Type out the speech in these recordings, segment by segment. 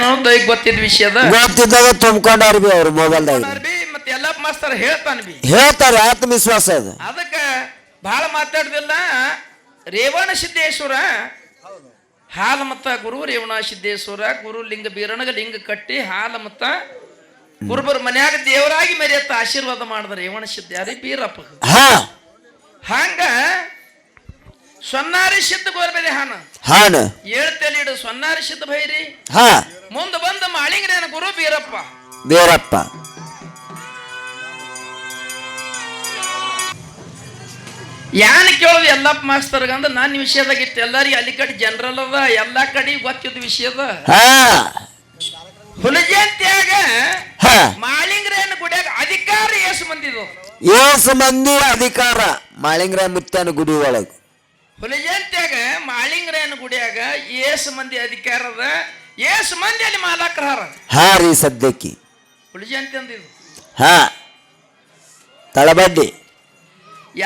ಈಗ ಗೊತ್ತಿದ್ದ ವಿಷಯದ. ಗೊತ್ತಿದ್ದಾಗ ತುಂಬ್ಕೊಂಡಾರ ಬಿ ಅವ್ರ ಮೊಬೈಲ್ದಾಗ. ಬಿ ಮತ್ತೆ ಎಲ್ಲ ಮಾಸ್ತರ್ ಹೇಳ್ತಾನ ಬಿ. ಹೇಳ್ತಾರೆ ಆತ್ಮವಿಶ್ವಾಸ ಅದು. ಅದಕ್ಕ ಬಹಳ ಮಾತಾಡ್ದಿಲ್ಲ. ರೇವಣ ಸಿದ್ದೇಶ್ವರ ಹಾಲ ಮತ್ತ ಗುರು ರೇವಣ ಸಿದ್ದೇಶ್ವರ ಗುರು ಲಿಂಗ ಬೀರಣಗ ಲಿಂಗ ಕಟ್ಟಿ ಹಾಲ ಮತ್ತ ಗುರುಬರ ಮನ್ಯಾಗ ದೇವರಾಗಿ ಮೆರೆಯತ್ತ ಆಶೀರ್ವಾದ ಮಾಡಿದ ರೇವಣ ಸಿದ್ಧಾರಿ ಬೀರಪ್ಪ. ಹಾ. ಹಂಗ ಸೊನ್ನಾರಿ ಸಿದ್ಧ ಗೋರ್ಬೇದೆ ಹಾನ. ಹಾನ. ಹೇಳ್ತೇಲಿಡು ಸೊನ್ನಾರಿ ಸಿದ್ಧ ಭೈರಿ ಹಾ. ಮುಂದ ಬಂದ ಮಾಳಿಗೆ ಗುರು ಬೀರಪ್ಪ? ಬೀರಪ್ಪ. ಯಾನ್ ಕೇಳೋದು ಎಲ್ಲಪ್ಪ ಮಾಸ್ತರ್ಗ ಅಂದ್ರೆ ನನ್ನ ವಿಷಯದಾಗ ಇತ್ತು ಎಲ್ಲಾರಿ ಅಲ್ಲಿ ಕಡೆ ಜನರಲ್ ಅದ ಎಲ್ಲಾ ಕಡೆ ಗೊತ್ತಿದ್ದ ವಿಷಯದ ಹುಲಜಯಂತ್ಯಾಗ ಮಾಳಿಂಗ್ರೇನ ಗುಡಿಯಾಗ ಅಧಿಕಾರ ಏಸು ಮಂದಿದು. ಏಸು ಮಂದಿ ಅಧಿಕಾರ ಮಾಳಿಂಗ್ರ ಮುತ್ತನ ಗುಡಿ ಒಳಗೆ. ಹುಲಜಯಂತ್ಯಾಗ ಮಾಳಿಂಗ್ರೇನ ಗುಡಿಯಾಗ ಏಸು ಮಂದಿ ಅಧಿಕಾರ ಅದ. ಏಸು ಮಂದಿ ಅಲ್ಲಿ ಮಾಲಕರ ಹಾ ರೀ ಸದ್ಯಕ್ಕೆ. ಹುಲಜಂತಿ ಅಂದಿದ್ದು ಹಾ ತಳಬಡ್ಡಿ.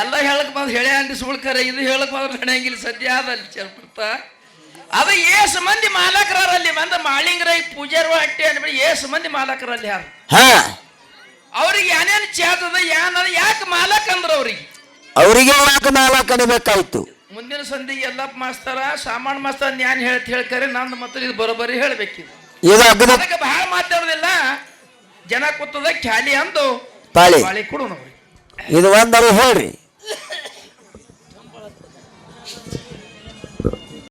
ಎಲ್ಲ ಹೇಳಕ್ ಬಂದ್ ಹೇಳೇ ಸುಳ್ಕರ ಇದು ಹೇಳಕ್ ಬಂದ್ರೆ ನಡೆಯಂಗಿಲ್ಲ ಸದ್ಯ ಅದಲ್ಲಿ ಚರ್ಪಡ್ತ ಅದು ಏಸು ಮಂದಿ ಮಾಲಕರಲ್ಲಿ ಬಂದ ಮಾಳಿಂಗ್ರೈ ಪೂಜಾರು ಹಟ್ಟಿ ಅಂದ್ಬಿಟ್ಟು ಏಸು ಮಂದಿ ಮಾಲಕರಲ್ಲಿ ಯಾರು? ಹಾ ಅವ್ರಿಗೆ ಏನೇನು ಚಾದದ ಏನದ ಯಾಕೆ ಮಾಲಕ್ ಅಂದ್ರ ಅವ್ರಿಗೆ? ಅವರಿಗೆ ಯಾಕೆ ನಾಲ್ಕು ಕಣಿಬೇಕಾಯ್ತು ಮುಂದಿನ ಸಂಧಿ ಎಲ್ಲಪ್ಪ ಮಾಸ್ತಾರ ಸಾಮಾನ್ ಮಾಸ್ತರ ನ್ಯಾನ್ ಹೇಳ್ತ ಹೇಳ್ಕರೆ ನಂದು ಮತ್ತು ಇದು ಬರೋಬರಿ ಹೇಳ್ಬೇಕು ಇದು ಅದಕ್ಕೆ ಬಹಳ ಮಾತಾಡೋದಿಲ್ಲ. ಜನ ಕೂತದ ಖ್ಯಾಲಿ ಅಂದು ತಾಳಿ. ಬಾಳಿ ಕೊಡು ನೋಡಿ ಇದು ಒಂದರು ಹೇಳ್ರಿ.